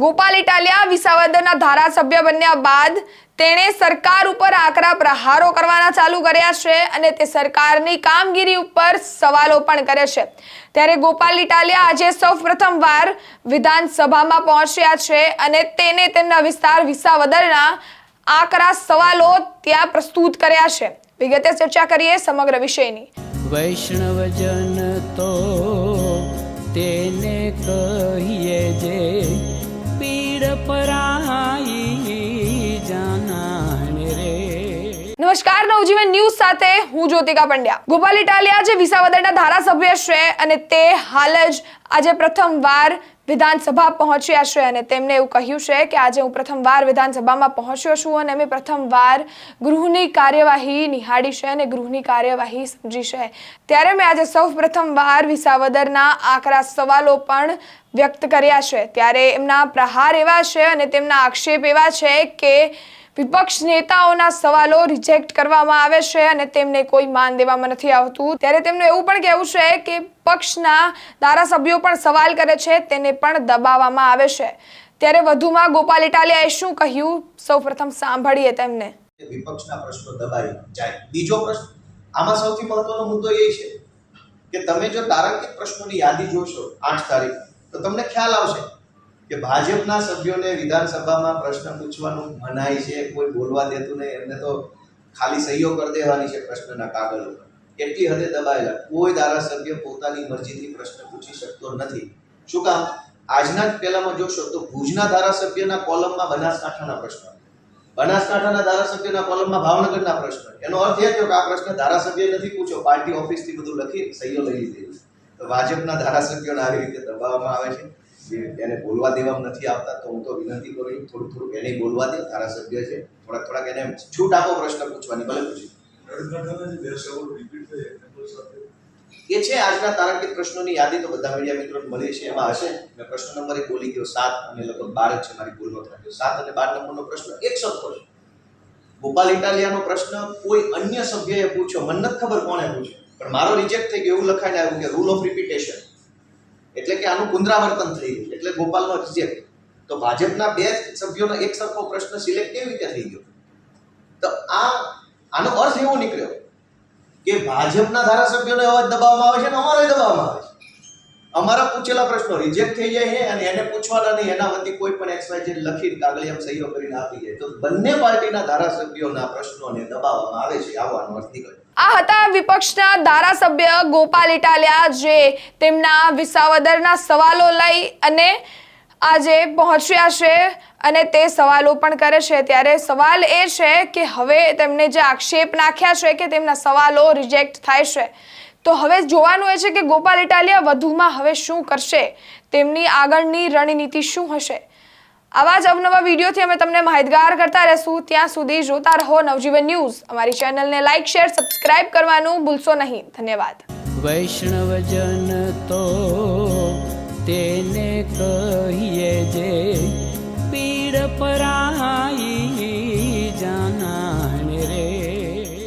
ગોપાલ ઇટાલિયા વિસાવદરના ધારાસભ્ય બન્યા બાદ તેણે સરકાર ઉપર આકરા પ્રહારો કરવાના ચાલુ કર્યા છે અને તે સરકારની કામગીરી ઉપર સવાલો પણ કરે છે. ત્યારે ગોપાલ ઇટાલિયા આજે સૌ પ્રથમવાર વિધાનસભામાં પહોંચ્યા છે અને તેને તેમના વિસ્તાર વિસાવદરના આકરા સવાલો ત્યાં પ્રસ્તુત કર્યા છે. વિગતે ચર્ચા કરીએ સમગ્ર વિષયની. વૈષ્ણવજન તો તેને કહીએ જે पीडपरायि નમસ્કાર, નવજીવન ન્યૂઝ સાથે હું જ્યોતિકા પંડ્યા. ગોપાલ ઇટાલિયા જે વિસાવદરના ધારાસભ્ય છે અને તે હાલ જ આજે પ્રથમવાર વિધાનસભા પહોંચ્યા છે અને તેમણે એવું કહ્યું છે કે આજે હું પ્રથમવાર વિધાનસભામાં પહોંચ્યો છું અને મેં પ્રથમવાર ગૃહની કાર્યવાહી નિહાળી છે અને ગૃહની કાર્યવાહી સમજી છે. ત્યારે મેં આજે સૌ પ્રથમવાર વિસાવદરના આકરા સવાલો પણ વ્યક્ત કર્યા છે. ત્યારે એમના પ્રહાર એવા છે અને તેમના આક્ષેપ એવા છે કે વિપક્ષ નેતાઓના સવાલો રિજેક્ટ કરવામાં આવે છે અને તેમને કોઈ માન દેવામાં નથી આવતું. ત્યારે તેમનું એવું પણ કહેવું છે કે પક્ષના ધારાસભ્યો પણ સવાલ કરે છે, તેને પણ દબાવવામાં આવે છે. ત્યારે વધુમાં ગોપાલ ઇટાલિયાએ શું કહ્યું? સૌપ્રથમ સાંભળીએ તેમને. વિપક્ષના પ્રશ્નો દબાઈ જાય. બીજો પ્રશ્ન, આમાં સૌથી મહત્વનો મુદ્દો એ છે કે તમે જો તારાંકિત પ્રશ્નોની યાદી જોશો આઠ તારીખ, તો તમને ખ્યાલ આવશે કે ભાજપના સભ્યોને વિધાનસભામાં પ્રશ્ન પૂછવાનું મનાય છે, કોઈ બોલવા દેતું નહીં, એમને તો ખાલી સહીઓ કરી દેવાની છે પ્રશ્નના કાગળ. ઉપર કેટલી હદે દબાયેલા. કોઈ ધારાસભ્ય પોતાની મરજીથી પ્રશ્ન પૂછી શકતો નથી. શું કામ? આજના જ પહેલામાં જોશો તો ભુજના ધારાસભ્યના કોલમમાં બનાસકાંઠાના પ્રશ્નો. બનાસકાંઠાના ધારાસભ્યના કોલમમાં ભાવનગરના પ્રશ્ન. એનો અર્થ એ થયો કે આ પ્રશ્ન ધારાસભ્ય નથી પૂછ્યો. પાર્ટી ઓફિસથી બધું લખી સહીઓ લઈ લીધી. ભાજપના ધારાસભ્યોને આવી રીતે દબાવવામાં આવે છે? એને બોલવા દેવામાં નથી આવતા તો હું તો વિનંતી કરું છું થોડુંક થોડુંક એને બોલવા દે ધારાસભ્ય છે થોડાક થોડાક એને છૂટ આપો પ્રશ્ન પૂછવાની ભલે પૂછી. એ છે આજના તારાંકિત પ્રશ્નોની યાદી તો બધા મીડિયા મિત્રોને મળી છે એમાં હશે. મેં પ્રશ્ન નંબર એક બોલી ગયો સાત અને લગભગ બાર જ છે મારી ભૂલનો થયો સાત અને બાર નંબરનો પ્રશ્ન એક સરખો છે. ગોપાલ ઇટાલિયાનો પ્રશ્ન કોઈ અન્ય સભ્યએ પૂછ્યો? મને નથી ખબર કોણે પૂછ્યો. પણ મારો રિજેક્ટ થઈ ગયો એવું લખાઈને આવ્યું કે રૂલ ઓફ રિપીટેશન એટલે કે આનું પુનરાવર્તન થઈ ગયું. એટલે ગોપાલનો રિજેક્ટ તો ભાજપના બે સભ્યોનો એક સરખો પ્રશ્ન સિલેક્ટ કેવી રીતે થઈ ગયો? તો આ, આનો અર્થ એવો નીકળ્યો કે ભાજપના ધારાસભ્યોને અવાજ દબાવવામાં આવે છે અને અમારો દબાવવામાં આવે છે. અમારા પૂછેલા પ્રશ્નો રિજેક્ટ થઈ જાય છે અને એને પૂછવાના નહીં, એના વતી કોઈ પણ એક્સવાય જે લખી કાગળિયામાં સહીઓ કરીને આપી જાય તો બંને પાર્ટીના ધારાસભ્યોના પ્રશ્નોને દબાવવામાં આવે છે. આવવાનો અર્થ નીકળે આ હતા વિપક્ષના ધારાસભ્ય ગોપાલ ઇટાલિયા, જે તેમના વિસાવદરના સવાલો લઈ અને આજે પહોંચ્યા છે અને તે સવાલો પણ કરે છે. ત્યારે સવાલ એ છે કે હવે તેમને જે આક્ષેપ નાખ્યા છે કે તેમના સવાલો રિજેક્ટ થાય છે, તો હવે જોવાનું એ છે કે ગોપાલ ઇટાલિયા વધુમાં હવે શું કરશે? તેમની આગળની રણનીતિ શું હશે? આવા જ અવનવા વિડીયોથી અમે તમને માહિતગાર કરતા રહેશું. ત્યાં સુધી જોતા રહો નવજીવન ન્યૂઝ. અમારી ચેનલને લાઇક શેર, સબસ્ક્રાઇબ કરવાનું ભૂલશો નહીં. ધન્યવાદ. વૈષ્ણવજન તો તેને કહીએ